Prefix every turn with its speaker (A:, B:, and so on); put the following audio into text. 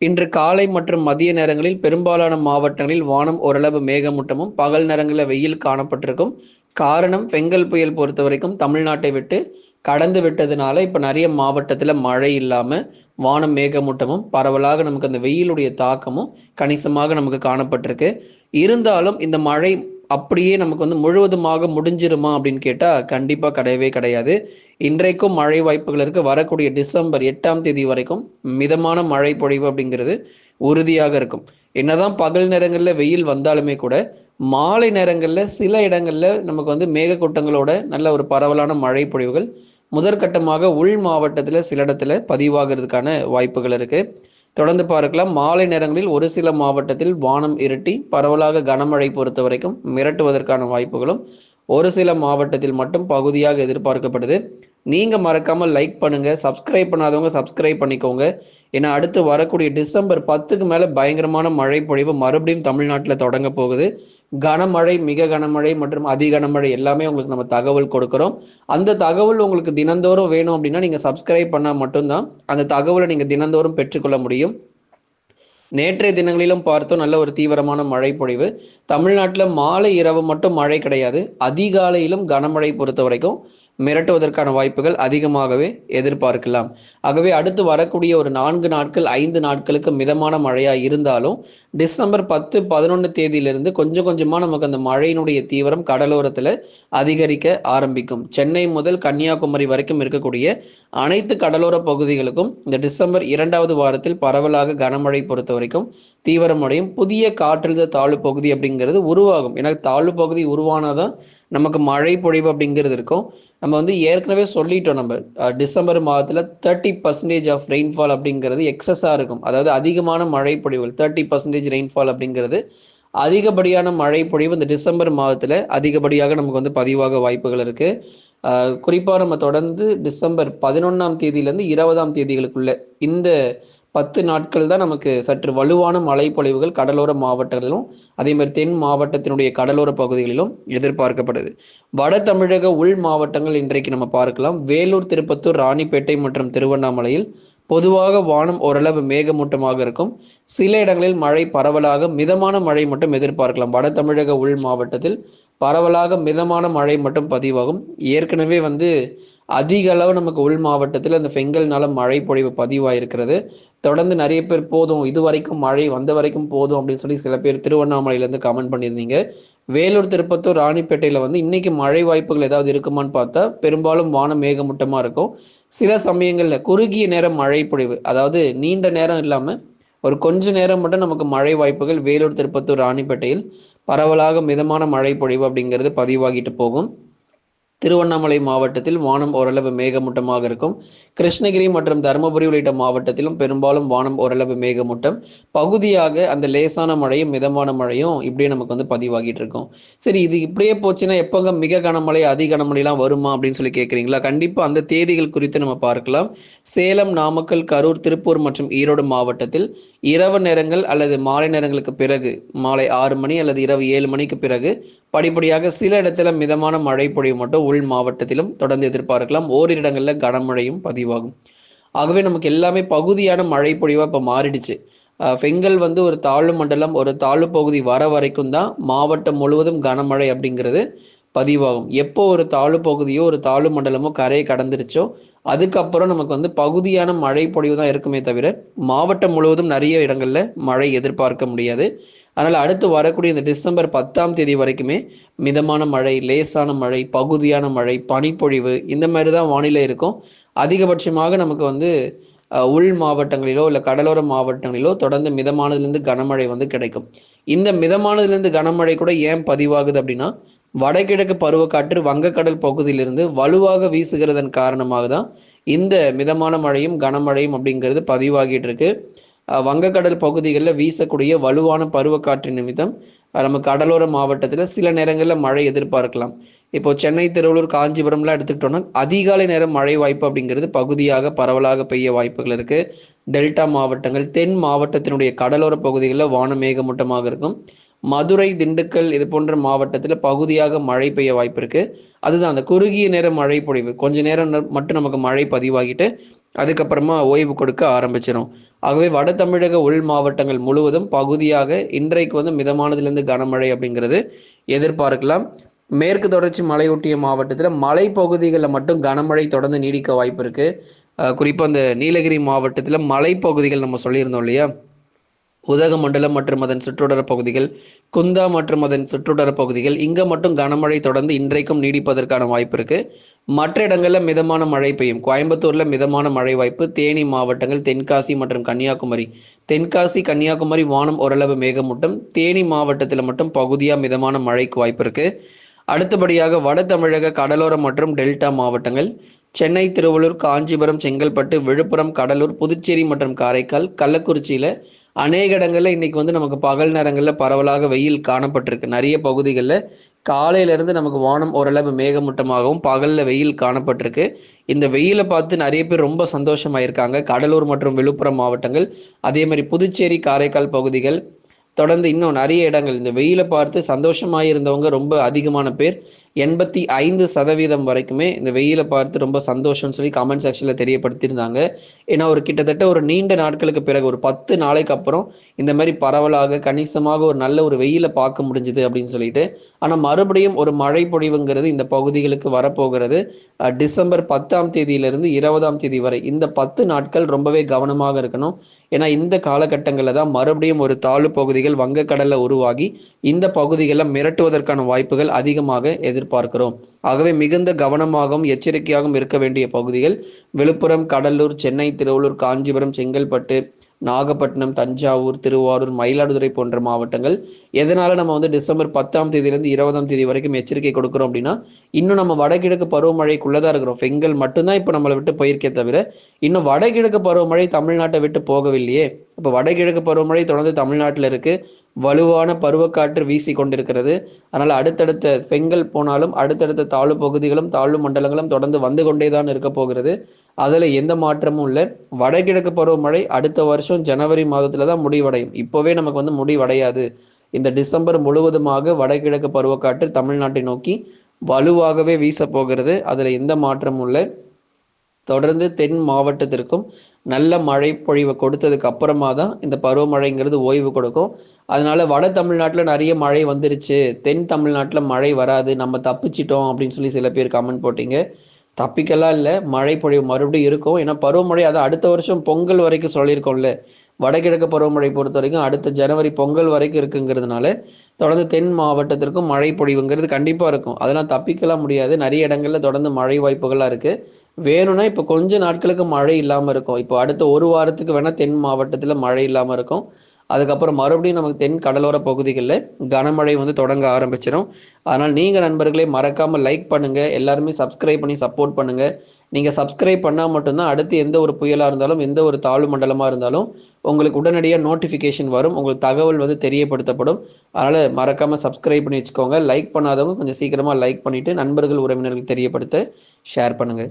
A: இன்று காலை மற்றும் மதிய நேரங்களில் பெரும்பாலான மாவட்டங்களில் வானம் ஓரளவு மேகமூட்டமும் பகல் நேரங்களில் வெயில் காணப்பட்டிருக்கும். காரணம் பெங்கல் புயல் பொறுத்த வரைக்கும் தமிழ்நாட்டை விட்டு கடந்து விட்டதுனால இப்போ நிறைய மாவட்டத்தில் மழை இல்லாமல் வானம் மேகமூட்டமும் பரவலாக நமக்கு அந்த வெயிலுடைய தாக்கமும் கணிசமாக நமக்கு காணப்பட்டிருக்கு. இருந்தாலும் இந்த மழை அப்படியே நமக்கு வந்து முழுவதுமாக முடிஞ்சிருமா அப்படின்னு கேட்டால் கண்டிப்பாக கிடையவே கிடையாது. இன்றைக்கும் மழை வாய்ப்புகள் இருக்கு. வரக்கூடிய டிசம்பர் எட்டாம் தேதி வரைக்கும் மிதமான மழை பொழிவு அப்படிங்கிறது உறுதியாக இருக்கும். என்னதான் பகல் நேரங்களில் வெயில் வந்தாலுமே கூட மாலை நேரங்களில் சில இடங்களில் நமக்கு வந்து மேகக்கூட்டங்களோட நல்ல ஒரு பரவலான மழை பொழிவுகள் முதற்கட்டமாக உள் மாவட்டத்தில் சில இடத்துல பதிவாகிறதுக்கான வாய்ப்புகள் இருக்கு. தொடர்ந்து பார்க்கலாம். மாலை நேரங்களில் ஒரு சில மாவட்டத்தில் வானம் இருட்டி பரவலாக கனமழை பொறுத்த வரைக்கும் மிரட்டுவதற்கான வாய்ப்புகளும் ஒரு சில மாவட்டத்தில் மட்டும் பகுதியாக எதிர்பார்க்கப்படுது. நீங்கள் மறக்காமல் லைக் பண்ணுங்க. சப்ஸ்கிரைப் பண்ணாதவங்க சப்ஸ்கிரைப் பண்ணிக்கோங்க. ஏன்னா அடுத்து வரக்கூடிய டிசம்பர் பத்துக்கு மேலே பயங்கரமான மழை பொழிவு மறுபடியும் தமிழ்நாட்டில் தொடங்க போகுது. கனமழை மிக கனமழை மற்றும் அதி கனமழை எல்லாமே உங்களுக்கு நம்ம தகவல் கொடுக்குறோம். அந்த தகவல் உங்களுக்கு தினந்தோறும் வேணும் அப்படின்னா நீங்கள் சப்ஸ்கிரைப் பண்ணால் மட்டும்தான் அந்த தகவலை நீங்கள் தினந்தோறும் பெற்றுக்கொள்ள முடியும். நேற்றைய தினங்களிலும் பார்த்தோம் நல்ல ஒரு தீவிரமான மழை பொழிவு. தமிழ்நாட்டில் மாலை இரவு மட்டும் மழை கிடையாது. அதிகாலையிலும் கனமழை பொறுத்த வரைக்கும் மிரட்டுவதற்கான வாய்ப்புகள் அதிகமாகவே எதிர்பார்க்கலாம். ஆகவே அடுத்து வரக்கூடிய ஒரு நான்கு நாட்கள் ஐந்து நாட்களுக்கு மிதமான மழையாக இருந்தாலும் டிசம்பர் பத்து பதினொன்று தேதியிலிருந்து கொஞ்சம் கொஞ்சமாக நமக்கு அந்த மழையினுடைய தீவிரம் கடலோரத்தில் அதிகரிக்க ஆரம்பிக்கும். சென்னை முதல் கன்னியாகுமரி வரைக்கும் இருக்கக்கூடிய அனைத்து கடலோர பகுதிகளுக்கும் இந்த டிசம்பர் இரண்டாவது வாரத்தில் பரவலாக கனமழை பொறுத்த வரைக்கும் தீவிரமடையும் புதிய காற்றழுத்த தாழ்வு பகுதி அப்படிங்கிறது உருவாகும். ஏன்னா தாழ்வு பகுதி உருவானாதான் நமக்கு மழை பொழிவு அப்படிங்கிறது இருக்கும். நம்ம வந்து ஏற்கனவே சொல்லிட்டோம் நம்ம டிசம்பர் மாதத்தில் தேர்ட்டி பர்சன்டேஜ் ஆஃப் ரெயின்ஃபால் அப்படிங்கிறது எக்ஸஸாக இருக்கும். அதாவது அதிகமான மழைப்பொழிவு தேர்ட்டி பர்சன்டேஜ் ரெயின்ஃபால் அப்படிங்கிறது அதிகப்படியான மழைப்பொழிவு இந்த டிசம்பர் மாதத்தில் அதிகப்படியாக நமக்கு வந்து பதிவாக வாய்ப்புகள் இருக்குது குறிப்பாக நம்ம தொடர்ந்து டிசம்பர் பதினொன்றாம் தேதியிலேருந்து இருபதாம் தேதிகளுக்குள்ள இந்த பத்து நாட்கள் தான் நமக்கு சற்று வலுவான மழைப்பொழிவுகள் கடலோர மாவட்டங்களிலும் அதே மாதிரி தென் மாவட்டத்தினுடைய கடலோர பகுதிகளிலும் எதிர்பார்க்கப்படுது. வட தமிழக உள் மாவட்டங்கள் இன்றைக்கு நம்ம பார்க்கலாம். வேலூர் திருப்பத்தூர் ராணிப்பேட்டை மற்றும் திருவண்ணாமலையில் பொதுவாக வானம் ஓரளவு மேகமூட்டமாக இருக்கும். சில இடங்களில் மழை பரவலாக மிதமான மழை மட்டும் எதிர்பார்க்கலாம். வட தமிழக உள் மாவட்டத்தில் பரவலாக மிதமான மழை மட்டும் பதிவாகும். ஏற்கனவே வந்து அதிக அளவு நமக்கு உள் மாவட்டத்தில் அந்த பெங்கல்னால மழை பொழிவு பதிவாயிருக்கிறது. தொடர்ந்து நிறைய பேர் போதும் இது வரைக்கும் மழை வந்த வரைக்கும் போதும் அப்படின்னு சொல்லி சில பேர் திருவண்ணாமலையிலேருந்து கமெண்ட் பண்ணியிருந்தீங்க. வேலூர் திருப்பத்தூர் ராணிப்பேட்டையில் வந்து இன்னைக்கு மழை வாய்ப்புகள் ஏதாவது இருக்குமான்னு பார்த்தா பெரும்பாலும் வானம் மேகமூட்டமாக இருக்கும். சில சமயங்களில் குறுகிய நேரம் மழை பொழிவு அதாவது நீண்ட நேரம் இல்லாமல் ஒரு கொஞ்ச நேரம் மட்டும் நமக்கு மழை வாய்ப்புகள் வேலூர் திருப்பத்தூர் ராணிப்பேட்டையில் பரவலாக மிதமான மழை பொழிவு அப்படிங்கிறது பதிவாகிட்டு போகும். திருவண்ணாமலை மாவட்டத்தில் வானம் ஓரளவு மேகமூட்டமாக இருக்கும். கிருஷ்ணகிரி மற்றும் தருமபுரி உள்ளிட்ட மாவட்டத்திலும் பெரும்பாலும் வானம் ஓரளவு மேகமூட்டம். பகுதியாக அந்த லேசான மழையும் மிதமான மழையும் இப்படியே நமக்கு வந்து பதிவாகிட்டு இருக்கும். சரி இது இப்படியே போச்சுன்னா எப்போங்க மிக கனமழை அதி கனமழைலாம் வருமா அப்படின்னு சொல்லி கேட்குறீங்களா? கண்டிப்பாக அந்த தேதிகள் குறித்து நம்ம பார்க்கலாம். சேலம் நாமக்கல் கரூர் திருப்பூர் மற்றும் ஈரோடு மாவட்டத்தில் இரவு நேரங்கள் அல்லது மாலை நேரங்களுக்கு பிறகு மாலை ஆறு மணி அல்லது இரவு ஏழு மணிக்கு பிறகு படிப்படியாக சில இடத்துல மிதமான மழை பொழிவு மட்டும் உள் மாவட்டத்திலும் தொடர்ந்து எதிர்பார்க்கலாம். ஓரிரு இடங்களில் கனமழையும் பதிவாகும். ஆகவே நமக்கு எல்லாமே பகுதியான மழை பொழிவாக இப்போ மாறிடுச்சு. பெங்கல் வந்து ஒரு தாழ்வு மண்டலம் ஒரு தாழ்வு பகுதி வர வரைக்கும் தான் மாவட்டம் முழுவதும் கனமழை அப்படிங்கிறது பதிவாகும். எப்போ ஒரு தாழ்வு பகுதியோ ஒரு தாழ்வு மண்டலமோ கரையை கடந்துருச்சோ அதுக்கப்புறம் நமக்கு வந்து பகுதியான மழை பொழிவு தான் இருக்குமே தவிர மாவட்டம் முழுவதும் நிறைய இடங்களில் மழை எதிர்பார்க்க முடியாது. அதனால் அடுத்து வரக்கூடிய இந்த டிசம்பர் பத்தாம் தேதி வரைக்குமே மிதமான மழை லேசான மழை பகுதியான மழை பனிப்பொழிவு இந்த மாதிரி தான் வானிலை இருக்கும். அதிகபட்சமாக நமக்கு வந்து உள் மாவட்டங்களிலோ இல்லை கடலோர மாவட்டங்களிலோ தொடர்ந்து மிதமானதுலேருந்து கனமழை வந்து கிடைக்கும். இந்த மிதமானதுலேருந்து கனமழை கூட ஏன் பதிவாகுது அப்படின்னா வடகிழக்கு பருவக்காற்று வங்கக்கடல் பகுதியிலிருந்து வலுவாக வீசுகிறதன் காரணமாக தான் இந்த மிதமான மழையும் கனமழையும் அப்படிங்கிறது பதிவாகிட்டு இருக்கு வங்கக்கடல் பகுதிகளில் வீசக்கூடிய வலுவான பருவக்காற்று நிமித்தம் நம்ம கடலோர மாவட்டத்தில் சில நேரங்களில் மழை எதிர்பார்க்கலாம். இப்போ சென்னை திருவள்ளூர் காஞ்சிபுரம்லாம் எடுத்துக்கிட்டோம்னா அதிகாலை நேரம் மழை வாய்ப்பு அப்படிங்கிறது பகுதியாக பரவலாக பெய்ய வாய்ப்புகள் இருக்குது டெல்டா மாவட்டங்கள் தென் மாவட்டத்தினுடைய கடலோர பகுதிகளில் வான மேகமூட்டமாக இருக்கும். மதுரை திண்டுக்கல் இது போன்ற மாவட்டத்தில் பகுதியாக மழை பெய்ய வாய்ப்பு இருக்கு. அதுதான் அந்த குறுகிய நேர மழை பொழிவு. கொஞ்ச நேரம் மட்டும் நமக்கு மழை பதிவாகிட்டு அதுக்கப்புறமா ஓய்வு கொடுக்க ஆரம்பிச்சிடும் ஆகவே வட தமிழக உள் மாவட்டங்கள் முழுவதும் பகுதியாக இன்றைக்கு வந்து மிதமானதுலேருந்து கனமழை அப்படிங்கிறது எதிர்பார்க்கலாம். மேற்கு தொடர்ச்சி மலையொட்டிய மாவட்டத்தில் மலைப்பகுதிகளில் மட்டும் கனமழை தொடர்ந்து நீடிக்க வாய்ப்பு இருக்குது குறிப்பாக அந்த நீலகிரி மாவட்டத்தில் மலைப்பகுதிகள் நம்ம சொல்லியிருந்தோம் இல்லையா? உதகமண்டலம் மற்றும் அதன் சுற்றுடர பகுதிகள் குந்தா மற்றும் அதன் சுற்றுடர பகுதிகள். இங்கே மட்டும் கனமழை தொடர்ந்து இன்றைக்கும் நீடிப்பதற்கான வாய்ப்பு இருக்கு. மற்ற இடங்களில் மிதமான மழை பெய்யும். கோயம்புத்தூரில் மிதமான மழை வாய்ப்பு. தேனி மாவட்டங்கள் தென்காசி மற்றும் கன்னியாகுமரி. தென்காசி கன்னியாகுமரி வானம் ஓரளவு மேகமூட்டம். தேனி மாவட்டத்தில் மட்டும் பகுதியாக மிதமான மழைக்கு வாய்ப்பு இருக்கு. அடுத்தபடியாக வட தமிழக கடலோரம் மற்றும் டெல்டா மாவட்டங்கள். சென்னை திருவள்ளூர் காஞ்சிபுரம் செங்கல்பட்டு விழுப்புரம் கடலூர் புதுச்சேரி மற்றும் காரைக்கால் கள்ளக்குறிச்சியில் அநேக இடங்களில் இன்னைக்கு வந்து நமக்கு பகல் நேரங்களில் பரவலாக வெயில் காணப்பட்டிருக்கு. நிறைய பகுதிகளில் காலையிலேருந்து நமக்கு வானம் ஓரளவு மேகமூட்டமாகவும் பகலில் வெயில் காணப்பட்டிருக்கு. இந்த வெயிலை பார்த்து நிறைய பேர் ரொம்ப சந்தோஷமாயிருக்காங்க. கடலூர் மற்றும் விழுப்புரம் மாவட்டங்கள் அதே மாதிரி புதுச்சேரி காரைக்கால் பகுதிகள் தொடர்ந்து இன்னும் நிறைய இடங்கள். இந்த வெயிலை பார்த்து சந்தோஷமாக இருந்தவங்க ரொம்ப அதிகமான பேர். எண்பத்தி ஐந்து சதவீதம் வரைக்குமே இந்த வெயிலை பார்த்து ரொம்ப சந்தோஷம்னு சொல்லி கமெண்ட் செக்ஷனில் தெரியப்படுத்தியிருந்தாங்க. ஏன்னா ஒரு கிட்டத்தட்ட ஒரு நீண்ட நாட்களுக்கு பிறகு ஒரு பத்து நாளைக்கு அப்புறம் இந்த மாதிரி பரவலாக கணிசமாக ஒரு நல்ல ஒரு வெயிலை பார்க்க முடிஞ்சுது அப்படின்னு சொல்லிட்டு. ஆனால் மறுபடியும் ஒரு மழை பொழிவுங்கிறது இந்த பகுதிகளுக்கு வரப்போகிறது. டிசம்பர் பத்தாம் தேதியிலிருந்து இருபதாம் தேதி வரை இந்த பத்து நாட்கள் ரொம்பவே கவனமாக இருக்கணும். ஏன்னா இந்த காலகட்டங்களில் தான் மறுபடியும் ஒரு தாழ்வு பகுதிகள் வங்கக்கடலில் உருவாகி இந்த பகுதிகளில் மிரட்டுவதற்கான வாய்ப்புகள் அதிகமாக எதிர் எதிர்பார்க்கிறோம். ஆகவே மிகுந்த கவனமாகவும் எச்சரிக்கையாகவும் இருக்க வேண்டிய பகுதிகள் விழுப்புரம் கடலூர் சென்னை திருவள்ளூர் காஞ்சிபுரம் செங்கல்பட்டு நாகப்பட்டினம் தஞ்சாவூர் திருவாரூர் மயிலாடுதுறை போன்ற மாவட்டங்கள். எதனால நம்ம வந்து டிசம்பர் பத்தாம் தேதியிலேருந்து இருபதாம் தேதி வரைக்கும் எச்சரிக்கை கொடுக்குறோம் அப்படின்னா இன்னும் நம்ம வடகிழக்கு பருவமழைக்குள்ளதான் இருக்கிறோம். பெண்கள் மட்டும்தான் இப்போ நம்மளை விட்டு போயிருக்கே தவிர இன்னும் வடகிழக்கு பருவமழை தமிழ்நாட்டை விட்டு போகவில்லையே. இப்போ வடகிழக்கு பருவமழை தொடர்ந்து தமிழ்நாட்டில் இருக்கு. வலுவான பருவக்காற்று வீசி கொண்டிருக்கிறது அதனால் அடுத்தடுத்த பெண்கள் போனாலும் அடுத்தடுத்த தாழ்வு பகுதிகளும் தாழ்வு மண்டலங்களும் தொடர்ந்து வந்து கொண்டே தான் இருக்க போகிறது. அதில் எந்த மாற்றமும் இல்லை. வடகிழக்கு பருவமழை அடுத்த வருஷம் ஜனவரி மாதத்தில் தான் முடிவடையும். இப்போவே நமக்கு வந்து முடிவடையாது. இந்த டிசம்பர் முழுவதுமாக வடகிழக்கு பருவக்காற்று தமிழ்நாட்டை நோக்கி வலுவாகவே வீச போகிறது. அதில் எந்த மாற்றமும் இல்லை. தொடர்ந்து தென் மாவட்டத்திற்கும் நல்ல மழை பொழிவை கொடுத்ததுக்கு அப்புறமா தான் இந்த பருவமழைங்கிறது ஓய்வு கொடுக்கும். அதனால வட தமிழ்நாட்டில் நிறைய மழை வந்துருச்சு. தென் தமிழ்நாட்டில் மழை வராது. நம்ம தப்பிச்சிட்டோம் அப்படின்னு சொல்லி சில பேர் கமெண்ட் போட்டிங்க. தப்பிக்கலாம் இல்லை. மழை பொழிவு மறுபடியும் இருக்கும். ஏன்னா பருவமழை அதை அடுத்த வருஷம் பொங்கல் வரைக்கும் சொல்லியிருக்கோம்ல. வடகிழக்கு பருவமழை பொறுத்த வரைக்கும் அடுத்த ஜனவரி பொங்கல் வரைக்கும் இருக்குங்கிறதுனால தொடர்ந்து தென் மாவட்டத்திற்கும் மழை பொழிவுங்கிறது கண்டிப்பாக இருக்கும். அதெல்லாம் தப்பிக்கலாம் முடியாது. நிறைய இடங்களில் தொடர்ந்து மழை வாய்ப்புகளாக இருக்குது வேணும்னா இப்போ கொஞ்ச நாட்களுக்கு மழை இல்லாமல் இருக்கும். இப்போ அடுத்த ஒரு வாரத்துக்கு வேணால் தென் மாவட்டத்தில் மழை இல்லாமல் இருக்கும். அதுக்கப்புறம் மறுபடியும் நமக்கு தென் கடலோர பகுதிகளில் கனமழை வந்து தொடங்க ஆரம்பிச்சிடும் அதனால் நீங்கள் நண்பர்களே மறக்காமல் லைக் பண்ணுங்கள் எல்லாருமே சப்ஸ்கிரைப் பண்ணி சப்போர்ட் பண்ணுங்கள் நீங்கள் சப்ஸ்கிரைப் பண்ணால் மட்டும்தான் அடுத்து எந்த ஒரு புயலாக இருந்தாலும் எந்த ஒரு தாழ்வு மண்டலமாக இருந்தாலும் உங்களுக்கு உடனடியாக நோட்டிஃபிகேஷன் வரும். உங்களுக்கு தகவல் வந்து தெரியப்படுத்தப்படும். அதனால் மறக்காமல் சப்ஸ்கிரைப் பண்ணி வச்சுக்கோங்க. லைக் பண்ணாதவங்க கொஞ்சம் சீக்கிரமாக லைக் பண்ணிவிட்டு நண்பர்கள் உறவினர்களுக்கு தெரியப்படுத்த ஷேர் பண்ணுங்கள்